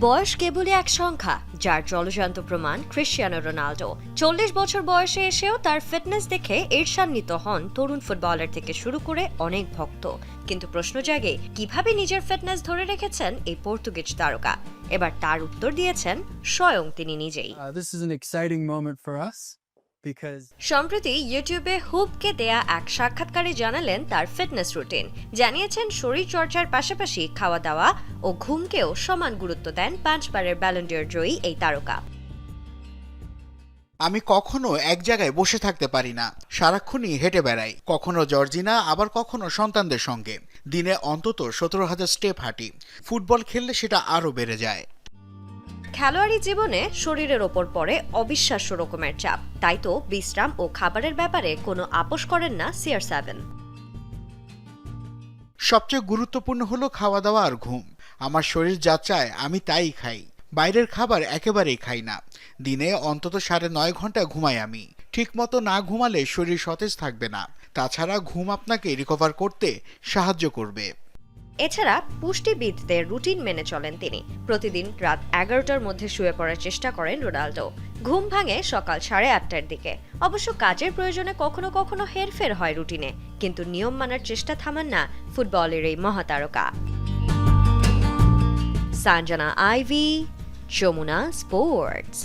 বয়স কেবলই এক সংখ্যা, যার জলজান্ত প্রমাণ ক্রিশ্চিয়ানো রোনাল্ডো চল্লিশ বছর বয়সে এসেও তার ফিটনেস দেখে ঈর্ষান্বিত হন তরুণ ফুটবলার থেকে শুরু করে অনেক ভক্ত। কিন্তু প্রশ্ন জাগে, কীভাবে নিজের ফিটনেস ধরে রেখেছেন এই পর্তুগিজ তারকা? এবার তার উত্তর দিয়েছেন স্বয়ং তিনি নিজেই। সম্প্রতি ইউটিউবে হুপকে দেয়া এক সাক্ষাৎকারে জানালেন তার ফিটনেস রুটিন। জানিয়েছেন শরীর চর্চার পাশাপাশি খাওয়া দাওয়া ও ঘুমকেও সমান গুরুত্ব দেন পাঁচবারের ব্যালন্ডিয়র জয়ী এই তারকা। আমি কখনো এক জায়গায় বসে থাকতে পারি না সারাক্ষণই হেঁটে বেড়াই কখনো জর্জিনা আবার কখনো সন্তানদের সঙ্গে। দিনে অন্তত সতেরো হাজার স্টেপ হাঁটি। ফুটবল খেললে সেটা আরও বেড়ে যায়। খেলোয়াড়ি জীবনে শরীরের ওপর পড়ে অবিশ্বাস্য রকমের চাপ। তাই তো বিশ্রাম ও খাবারের ব্যাপারে কোনো আপোষ করেন না সিআর সেভেন। সবচেয়ে গুরুত্বপূর্ণ হলো খাওয়া দাওয়া আর ঘুম। আমার শরীর যা চায় আমি তাই খাই। বাইরের খাবার একেবারেই খাই না। দিনে অন্তত সাড়ে নয় ঘণ্টা ঘুমাই আমি। ঠিকমতো না ঘুমালে শরীর সতেজ থাকবে না। তাছাড়া ঘুম আপনাকে রিকভার করতে সাহায্য করবে। এছাড়া পুষ্টিবিদদের রুটিন মেনে চলেন তিনি। প্রতিদিন রাত এগারোটার মধ্যে শুয়ে পড়ার চেষ্টা করেন রোনাল্ডো ঘুম ভাঙে সকাল সাড়ে আটটার দিকে। অবশ্য কাজের প্রয়োজনে কখনো কখনো হেরফের হয় রুটিনে, কিন্তু নিয়ম মানার চেষ্টা থামান না ফুটবলের এই মহাতারকা। সানজানা আইভি, যমুনা স্পোর্টস।